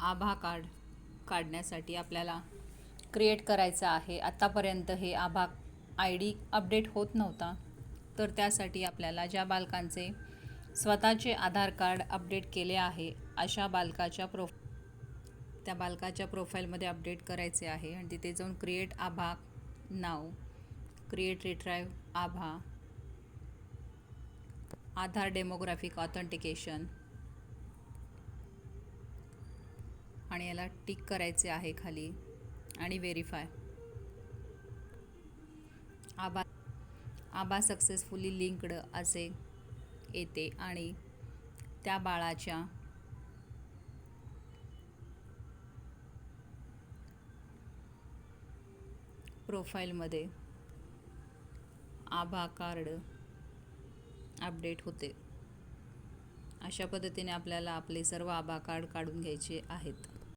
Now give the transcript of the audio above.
आभा card काढण्यासाठी आपल्याला create करायचं आहे. आत्तापर्यंत हे आभा आय डी अपडेट होत नव्हता. तर त्यासाठी आपल्याला ज्या बालकांचे स्वतःचे आधार कार्ड अपडेट केले आहे अशा बालकाच्या प्रो त्या बालकाच्या प्रोफाईलमध्ये अपडेट करायचे आहे आणि तिथे जाऊन क्रिएट आभा नाव क्रिएट रिट्राईव्ह आभा आधार डेमोग्राफिक ऑथेंटिकेशन आणि याला टिक करायचे आहे खाली आणि verify ABHA ABHA successfully linked असे येते आणि त्या बाळाच्या प्रोफाईलमध्ये आभा कार्ड अपडेट होते. अशा पद्धतीने आपल्याला आपले सर्व आभा कार्ड काढून घ्यायचे आहेत.